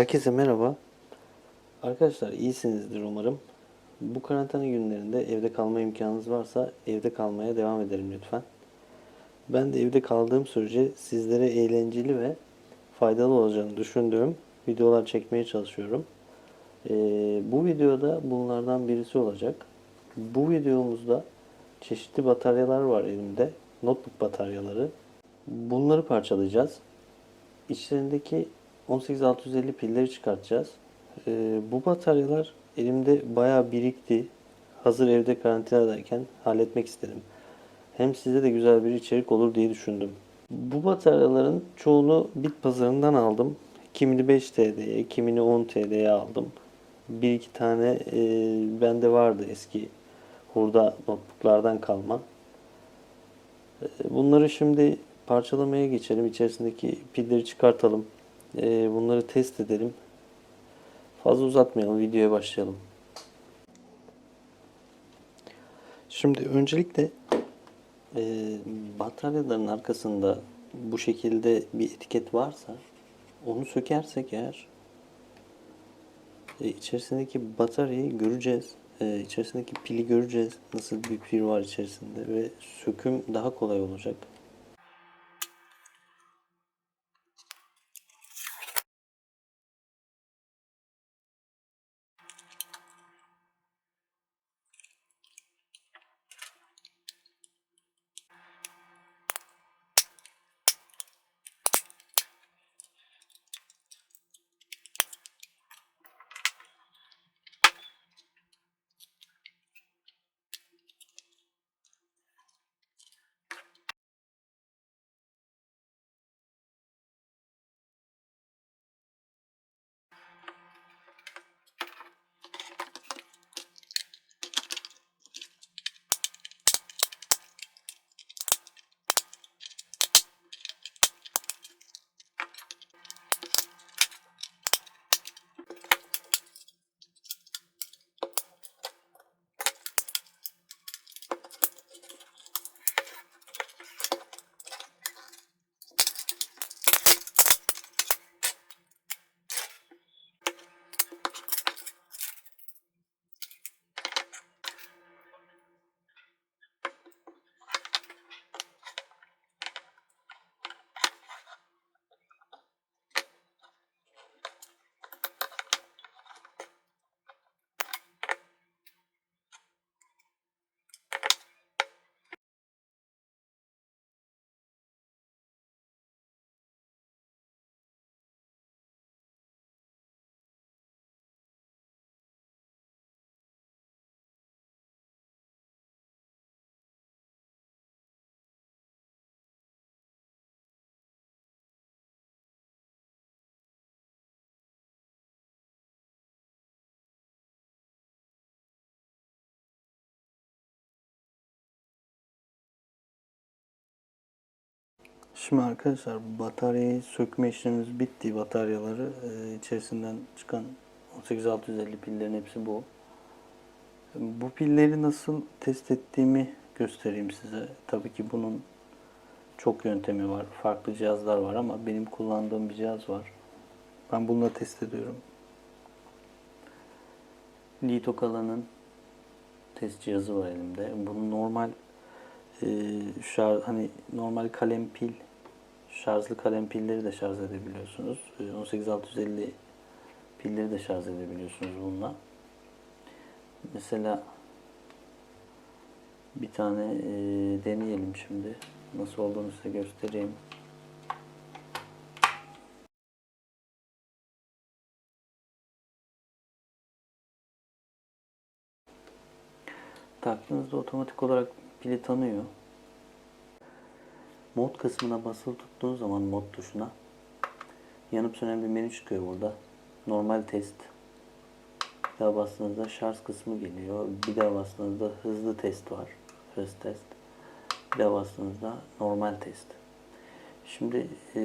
Herkese merhaba. Arkadaşlar iyisinizdir umarım. Bu karantina günlerinde evde kalma imkanınız varsa evde kalmaya devam edelim lütfen. Ben de evde kaldığım sürece sizlere eğlenceli ve faydalı olacağını düşündüğüm videolar çekmeye çalışıyorum. Ee, bu videoda bunlardan birisi olacak. Bu videomuzda çeşitli bataryalar var elimde. Notebook bataryaları. Bunları parçalayacağız. İçlerindeki 18650 pilleri çıkartacağız. Ee, bu bataryalar elimde bayağı birikti. Hazır evde karantinadayken halletmek istedim. Hem size de güzel bir içerik olur diye düşündüm. Bu bataryaların çoğunu bit pazarından aldım. Kimini 5 TL'ye, kimini 10 TL'ye aldım. Bir iki tane e, bende vardı eski hurda notebooklardan kalma. E, Bunları şimdi parçalamaya geçelim. İçerisindeki pilleri çıkartalım. E, Bunları test edelim. Fazla uzatmayalım. Videoya başlayalım. Şimdi öncelikle e, bataryaların arkasında bu şekilde bir etiket varsa onu sökersek eğer e, içerisindeki bataryayı göreceğiz. E, içerisindeki pili göreceğiz. Nasıl bir pil var içerisinde ve söküm daha kolay olacak. Şimdi arkadaşlar bataryayı sökme işlemimiz bitti. Bataryaları e, içerisinden çıkan 18650 pillerin hepsi bu. Bu pilleri nasıl test ettiğimi göstereyim size. Tabii ki bunun çok yöntemi var. Farklı cihazlar var ama benim kullandığım bir cihaz var. Ben bununla test ediyorum. Litokala'nın test cihazı var elimde. Bunun normal e, şarj hani normal kalem pil şarjlı kalem pilleri de şarj edebiliyorsunuz. E, 18650 pilleri de şarj edebiliyorsunuz bununla. Mesela bir tane e, deneyelim şimdi. Nasıl olduğunu size göstereyim. Taktığınızda otomatik olarak pili tanıyor. Mod kısmına basılı tuttuğunuz zaman mod tuşuna yanıp sönen bir menü çıkıyor burada. Normal test. Bir daha bastığınızda şarj kısmı geliyor. Bir daha bastığınızda hızlı test var. Hız test. Bir daha bastığınızda normal test. Şimdi e,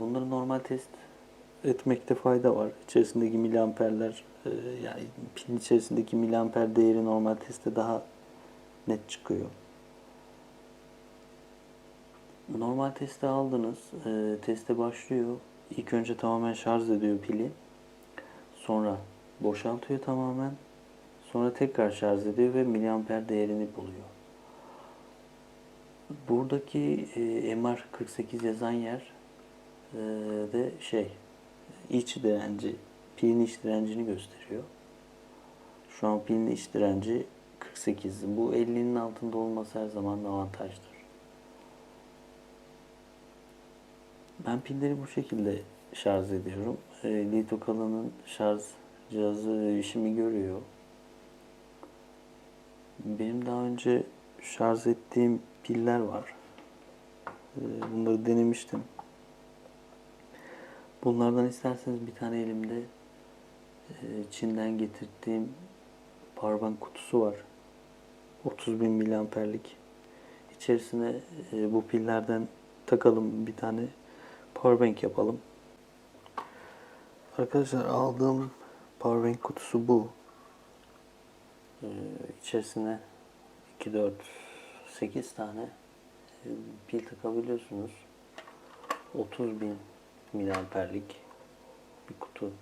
bunları normal test etmekte fayda var. İçerisindeki miliamperler e, yani pilin içerisindeki miliamper değeri normal testte daha net çıkıyor. Normal testi aldınız. E, teste başlıyor. İlk önce tamamen şarj ediyor pili. Sonra boşaltıyor tamamen. Sonra tekrar şarj ediyor ve miliamper değerini buluyor. Buradaki e, MR48 yazan yer e, de şey iç direnci, pilin iç direncini gösteriyor. Şu an pilin iç direnci 48. Bu 50'nin altında olması her zaman avantajdır. Ben pilleri bu şekilde şarj ediyorum. E, Lito Kalın'ın şarj cihazı işimi görüyor. Benim daha önce şarj ettiğim piller var. E, bunları denemiştim. Bunlardan isterseniz bir tane elimde e, Çin'den getirdiğim powerbank kutusu var. 30.000 miliamperlik. İçerisine e, bu pillerden takalım bir tane powerbank yapalım. Arkadaşlar aldığım powerbank kutusu bu. Ee, içerisine 2, 4, 8 tane e, pil takabiliyorsunuz. 30 bin miliamperlik bir kutu.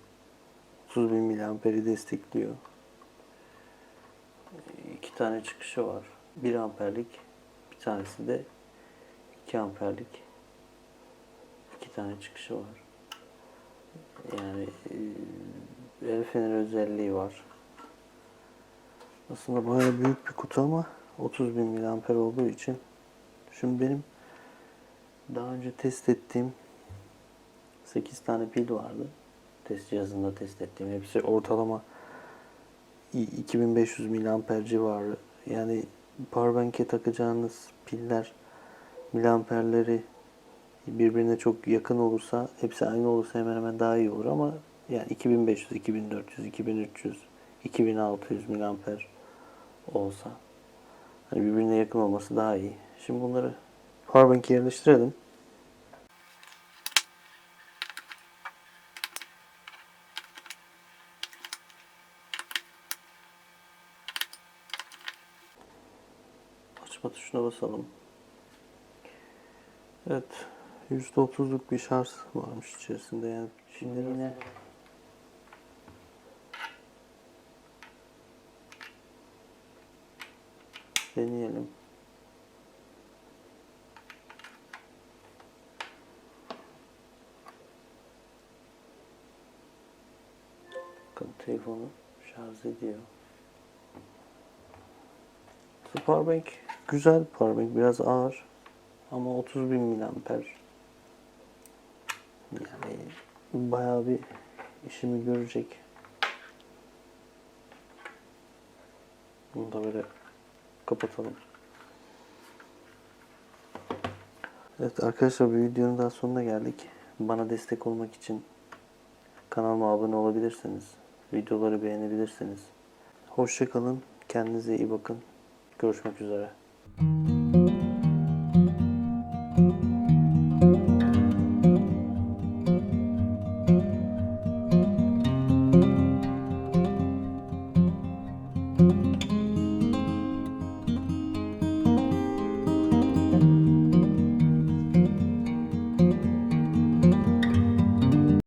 30 bin miliamperi destekliyor. Ee, iki tane çıkışı var. 1 amperlik bir tanesi de 2 amperlik tane çıkışı var. Yani el özelliği var. Aslında bayağı büyük bir kutu ama 30 bin miliamper olduğu için şimdi benim daha önce test ettiğim 8 tane pil vardı. Test cihazında test ettiğim hepsi ortalama i- 2500 miliamper civarı. Yani powerbank'e takacağınız piller miliamperleri birbirine çok yakın olursa, hepsi aynı olursa hemen hemen daha iyi olur ama yani 2500, 2400, 2300, 2600 miliamper olsa hani birbirine yakın olması daha iyi. Şimdi bunları powerbank'e yerleştirelim. Açma tuşuna basalım. Evet. %30'luk bir şarj varmış içerisinde yani. Şimdi yine deneyelim. Bakın telefonu şarj ediyor. Bu Powerbank güzel bir powerbank. Biraz ağır. Ama 30 bin miliamper. Yani bayağı bir işimi görecek. Bunu da böyle kapatalım. Evet arkadaşlar bir videonun daha sonuna geldik. Bana destek olmak için kanalıma abone olabilirsiniz. Videoları beğenebilirsiniz. Hoşçakalın. Kendinize iyi bakın. Görüşmek üzere.